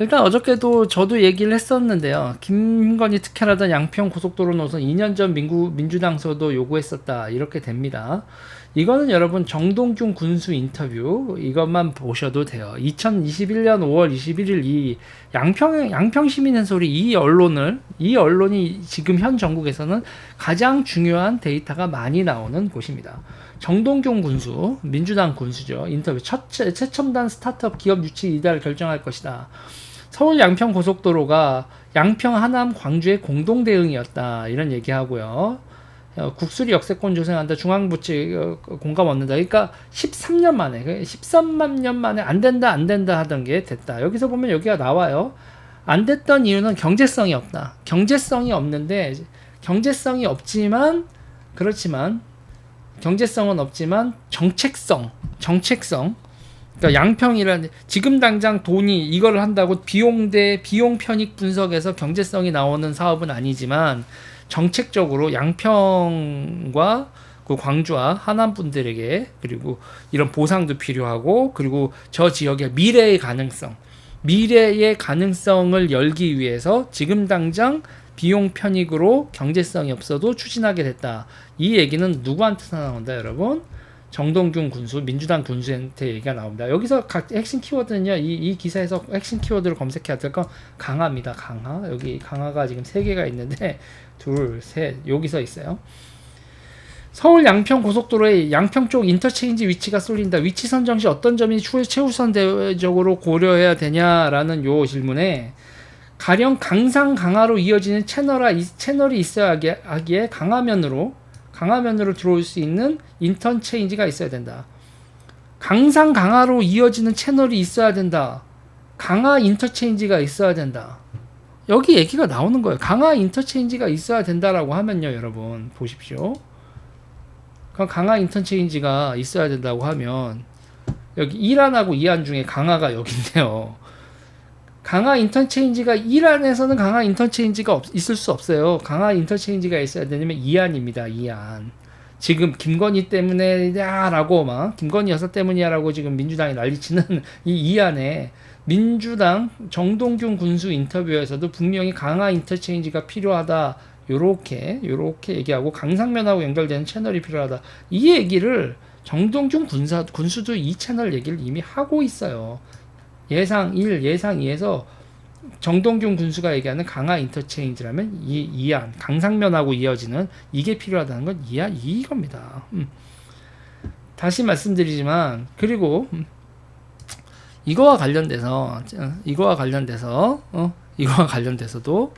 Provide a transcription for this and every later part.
일단 어저께도 저도 얘기를 했었는데요. 김건희 특혜라던 양평 고속도로 노선 2년 전 민구, 민주당서도 요구했었다. 이렇게 됩니다. 이거는 여러분 정동균 군수 인터뷰 이것만 보셔도 돼요. 2021년 5월 21일 이 양평 양평 시민의 소리 이 언론을 이 언론이 지금 현 전국에서는 가장 중요한 데이터가 많이 나오는 곳입니다. 정동균 군수 민주당 군수죠. 인터뷰 첫 최- 최첨단 스타트업 기업 유치 이달을 결정할 것이다. 서울 양평 고속도로가 양평 하남 광주의 공동 대응이었다 이런 얘기하고요. 어, 국수리 역세권 조성한다 중앙부치 어, 공감 얻는다. 그러니까 13년 만에 13만 년 만에 안 된다 안 된다 하던 게 됐다. 여기서 보면 여기가 나와요. 안 됐던 이유는 경제성이 없다. 경제성이 없는데 경제성이 없지만 그렇지만 경제성은 없지만 정책성 정책성 그러니까 양평이라는 지금 당장 돈이 이걸 한다고 비용 대 비용 편익 분석에서 경제성이 나오는 사업은 아니지만 정책적으로 양평과 그 광주와 하남 분들에게 그리고 이런 보상도 필요하고 그리고 저 지역의 미래의 가능성 미래의 가능성을 열기 위해서 지금 당장 비용 편익으로 경제성이 없어도 추진하게 됐다. 이 얘기는 누구한테서 나온다, 여러분? 정동균 군수, 민주당 군수한테 얘기가 나옵니다. 여기서 각 핵심 키워드는요, 이, 이 기사에서 핵심 키워드를 검색해야 될 건 강화입니다. 강화. 여기 강화가 지금 세 개가 있는데, 둘, 셋, 여기서 있어요. 서울 양평 고속도로의 양평 쪽 인터체인지 위치가 쏠린다. 위치 선정 시 어떤 점이 추- 최우선적으로 고려해야 되냐라는 요 질문에 가령 강상 강화로 이어지는 채널이 있어야 하기에 강화면으로 강화면으로 들어올 수 있는 인터체인지가 있어야 된다. 강상 강화로 이어지는 채널이 있어야 된다. 강화 인터체인지가 있어야 된다. 여기 얘기가 나오는 거예요. 강화 인터체인지가 있어야 된다라고 하면요, 여러분 보십시오. 그럼 강화 인터체인지가 있어야 된다고 하면 여기 이란하고 이안 중에 강화가 여기인데요. 강화 인터체인지가 이란에서는 강화 인터체인지가 없, 있을 수 없어요. 강화 인터체인지가 있어야 되냐면 이안입니다. 이안. 지금 김건희 때문에야라고 막 김건희 여사 때문이야라고 지금 민주당이 난리치는 이 이안에 민주당 정동균 군수 인터뷰에서도 분명히 강화 인터체인지가 필요하다. 요렇게 요렇게 얘기하고 강상면하고 연결되는 채널이 필요하다. 이 얘기를 정동균 군사 군수도 이 채널 얘기를 이미 하고 있어요. 예상 1, 예상 2에서 정동균 군수가 얘기하는 강화 인터체인지라면 이 이안 강상면하고 이어지는 이게 필요하다는 건 이야 이겁니다. 음. 다시 말씀드리지만 그리고 음, 이거와 관련돼서 어, 이거와 관련돼서 어, 이거와 관련돼서도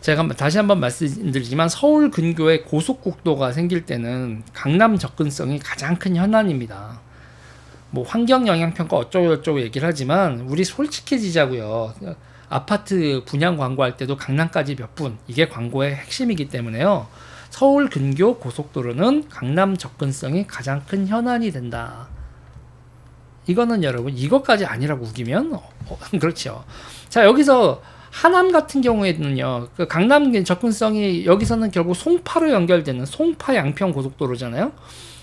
제가 다시 한번 말씀드리지만 서울 근교에 고속국도가 생길 때는 강남 접근성이 가장 큰 현안입니다. 뭐 환경 영향 평가 어쩌고 저쩌고 얘기를 하지만 우리 솔직해지자고요. 아파트 분양 광고할 때도 강남까지 몇 분 이게 광고의 핵심이기 때문에요. 서울 근교 고속도로는 강남 접근성이 가장 큰 현안이 된다. 이거는 여러분 이것까지 아니라고 우기면 어, 어, 그렇죠. 자 여기서 하남 같은 경우에는요, 그 강남 접근성이 여기서는 결국 송파로 연결되는 송파 양평 고속도로잖아요.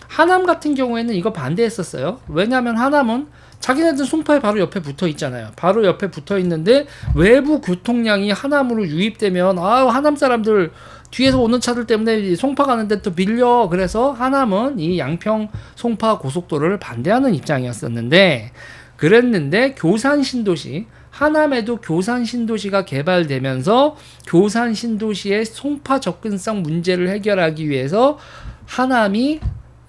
하남 같은 경우에는 이거 반대했었어요. 왜냐하면 하남은 자기네들 송파에 바로 옆에 붙어 있잖아요. 바로 옆에 붙어 있는데 외부 교통량이 하남으로 유입되면 아 하남 사람들 뒤에서 오는 차들 때문에 송파 가는데 또 밀려. 그래서 하남은 이 양평 송파 고속도로를 반대하는 입장이었었는데 그랬는데 교산 신도시 하남에도 교산 신도시가 개발되면서 교산 신도시의 송파 접근성 문제를 해결하기 위해서 하남이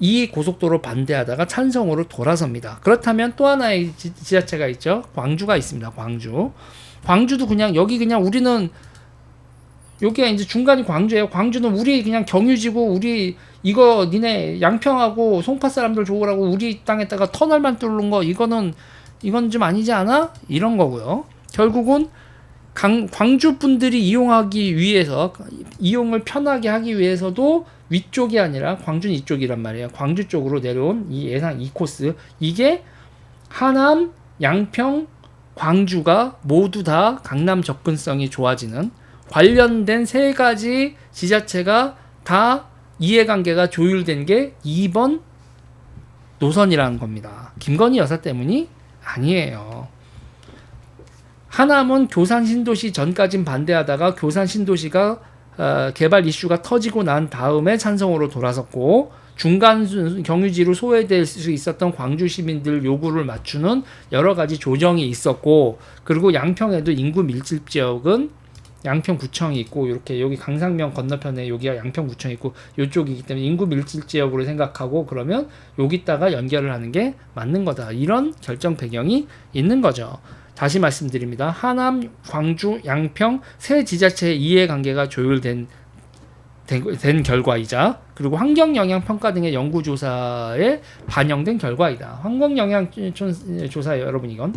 이 고속도로 반대하다가 찬성으로 돌아섭니다. 그렇다면 또 하나의 지- 지자체가 있죠. 광주가 있습니다. 광주. 광주도 그냥 여기 그냥 우리는 여기가 이제 중간이 광주예요. 광주는 우리 그냥 경유지고 우리 이거 니네 양평하고 송파 사람들 좋으라고 우리 땅에다가 터널만 뚫는 거 이거는 이건 좀 아니지 않아? 이런 거고요. 결국은 강, 광주 분들이 이용하기 위해서 이용을 편하게 하기 위해서도 위쪽이 아니라 광주는 이쪽이란 말이에요. 광주 쪽으로 내려온 이 예상 이 코스 이게 하남, 양평, 광주가 모두 다 강남 접근성이 좋아지는 관련된 세 가지 지자체가 다 이해관계가 조율된 게 2번 노선이라는 겁니다. 김건희 여사 때문이 아니에요. 하남은 교산 신도시 전까진 반대하다가 교산 신도시가 어, 개발 이슈가 터지고 난 다음에 찬성으로 돌아섰고 중간 수- 경유지로 소외될 수 있었던 광주 시민들 요구를 맞추는 여러 가지 조정이 있었고 그리고 양평에도 인구 밀집 지역은 양평구청이 있고 이렇게 여기 강상면 건너편에 여기가 양평구청이 있고 이쪽이기 때문에 인구 밀집 지역으로 생각하고 그러면 여기다가 연결을 하는 게 맞는 거다 이런 결정 배경이 있는 거죠. 다시 말씀드립니다. 하남, 광주, 양평 세 지자체의 이해관계가 조율된 된, 된 결과이자 그리고 환경 영향 평가 등의 연구 조사에 반영된 결과이다. 환경 영향 조- 조사예요, 여러분 이건.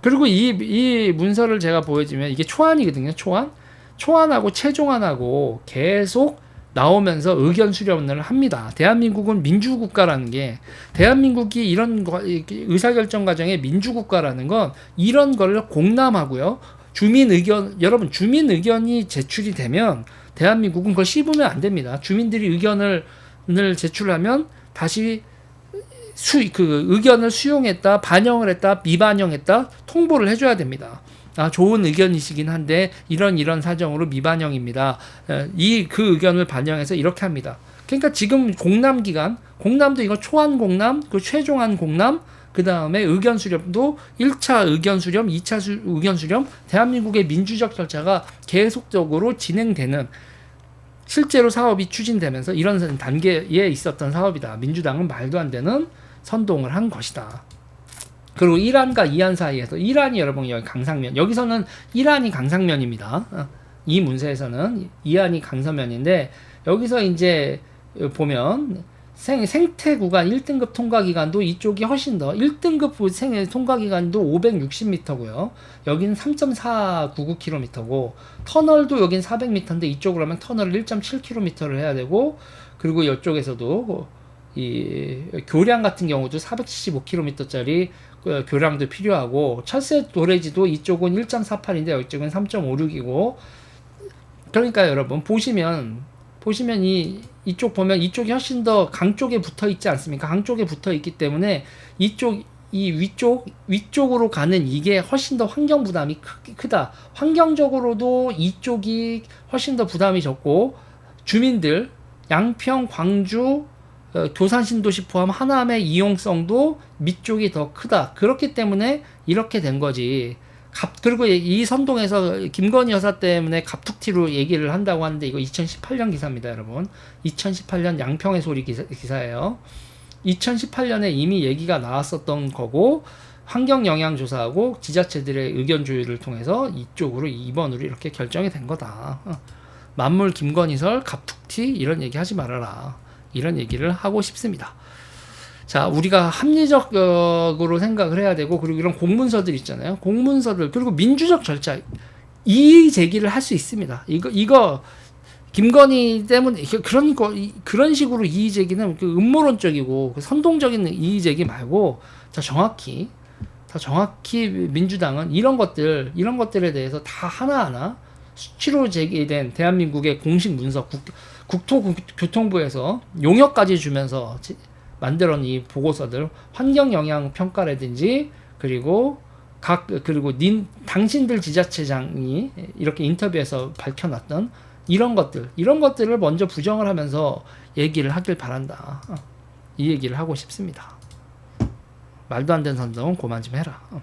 그리고 이, 이 문서를 제가 보여주면 이게 초안이거든요. 초안. 초안하고 최종안하고 계속 나오면서 의견 수렴을 합니다. 대한민국은 민주국가라는 게 대한민국이 이런 의사결정 과정에 민주국가라는 건 이런 걸 공람하고요. 주민 의견 여러분 주민 의견이 제출이 되면 대한민국은 그걸 씹으면 안 됩니다. 주민들이 의견을 을 제출하면 다시 수, 그 의견을 수용했다, 반영을 했다, 미반영했다, 통보를 해줘야 됩니다. 아, 좋은 의견이시긴 한데 이런 이런 사정으로 미반영입니다. 이 그 의견을 반영해서 이렇게 합니다. 그러니까 지금 공람 기간, 공람도 이거 초안 공람, 그 최종안 공람, 그 다음에 의견 수렴도 1차 의견 수렴, 2차 수, 의견 수렴, 대한민국의 민주적 절차가 계속적으로 진행되는 실제로 사업이 추진되면서 이런 단계에 있었던 사업이다. 민주당은 말도 안 되는 선동을 한 것이다. 그리고 이란과 이안 사이에서 이란이 여러분 여기 강상면 여기서는 이란이 강상면입니다. 어, 이 문서에서는 이안이 강서면인데 여기서 이제 보면 생, 생태 구간 1등급 통과 기간도 이쪽이 훨씬 더 1등급 생 통과 기간도 560m고요. 여기는 3.499km고 터널도 여긴 400m인데 이쪽으로 하면 터널을 1.7km를 해야 되고 그리고 이쪽에서도 이 교량 같은 경우도 475km짜리 교량도 필요하고 철새 도래지도 이쪽은 1.48인데 이쪽은 3.56이고 그러니까 여러분 보시면 보시면 이 이쪽 보면 이쪽이 훨씬 더 강 쪽에 붙어 있지 않습니까? 강 쪽에 붙어 있기 때문에 이쪽 이 위쪽 위쪽으로 가는 이게 훨씬 더 환경 부담이 크, 크다. 환경적으로도 이쪽이 훨씬 더 부담이 적고 주민들 양평, 광주, 어, 교산 신도시 포함 하남의 이용성도 밑쪽이 더 크다. 그렇기 때문에 이렇게 된 거지. 갑, 그리고 이 선동에서 김건희 여사 때문에 갑툭튀로 얘기를 한다고 하는데 이거 2018년 기사입니다, 여러분. 2018년 양평의 소리 기사, 기사예요. 2018년에 이미 얘기가 나왔었던 거고 환경 영향 조사하고 지자체들의 의견 조율을 통해서 이쪽으로 2번으로 이렇게 결정이 된 거다. 어. 만물 김건희설 갑툭튀 이런 얘기 하지 말아라. 이런 얘기를 하고 싶습니다. 자, 우리가 합리적으로 생각을 해야 되고, 그리고 이런 공문서들 있잖아요. 공문서들, 그리고 민주적 절차, 이의 제기를 할 수 있습니다. 이거, 이거, 김건희 때문에, 그런 거, 이- 그런 식으로 이의 제기는 그 음모론적이고, 그 선동적인 이의 제기 말고, 더 정확히, 더 정확히 민주당은 이런 것들, 이런 것들에 대해서 다 하나하나 수치로 제기된 대한민국의 공식 문서, 국, 국토교통부에서 용역까지 주면서 지- 만들어낸 이 보고서들 환경 영향 평가라든지 그리고 각 그리고 닌 당신들 지자체장이 이렇게 인터뷰에서 밝혀놨던 이런 것들 이런 것들을 먼저 부정을 하면서 얘기를 하길 바란다. 어, 이 얘기를 하고 싶습니다. 말도 안 되는 선동은 그만 좀 해라. 어.